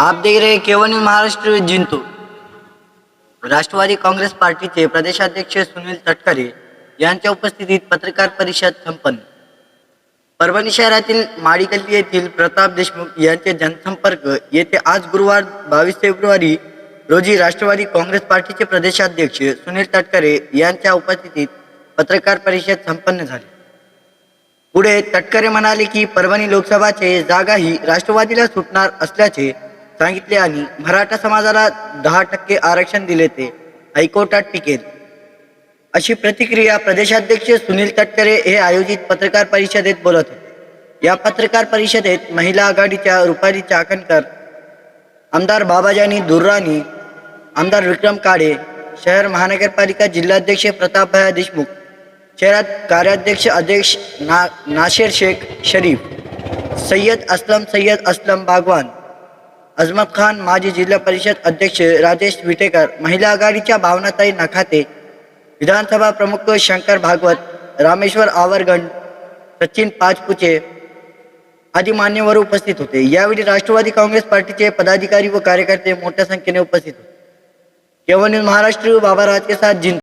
आप देख रहे हैं केवल महाराष्ट्र जिंतू। राष्ट्रवादी काँग्रेस पार्टीचे प्रदेशाध्यक्ष सुनील तटकरे यांच्या उपस्थितीत पत्रकार परिषद संपन्न. परभणी शहरातील माळीगल्ली येथील प्रताप देशमुख यांचे जनसंपर्क येथे आज गुरुवार बावीस फेब्रुवारी रोजी राष्ट्रवादी काँग्रेस पार्टीचे प्रदेशाध्यक्ष सुनील तटकरे यांच्या उपस्थितीत पत्रकार परिषद संपन्न झाली. पुढे तटकरे म्हणाले की परभणी लोकसभाचे जागाही राष्ट्रवादीला सुटणार असल्याचे सांगितले आणि मराठा समाजाला दहा टक्के आरक्षण दिले ते हायकोर्टात टिकेल अशी प्रतिक्रिया प्रदेशाध्यक्ष सुनील तटकरे हे आयोजित पत्रकार परिषदेत बोलत होते. या पत्रकार परिषदेत महिला आघाडीच्या रुपाली चाकणकर आमदार बाबाजानी दुर्राणी आमदार विक्रम काळे शहर महानगरपालिका जिल्हाध्यक्ष प्रतापभाई देशमुख शहरात कार्याध्यक्ष अध्यक्ष ना नाशेर शेख शरीफ सय्यद असलम सय्यद असलम बागवान अजमत खान माजी जिल्हा परिषद अध्यक्ष राजेश विटेकर महिला आघाडीच्या भावनाताई नखाते विधानसभा प्रमुख शंकर भागवत रामेश्वर आवरगण सचिन पाचपुचे आदी मान्यवर उपस्थित होते. यावेळी राष्ट्रवादी काँग्रेस पार्टीचे पदाधिकारी व कार्यकर्ते मोठ्या संख्येने उपस्थित होते. केवळ महाराष्ट्र बाबा राजके साथ जिंक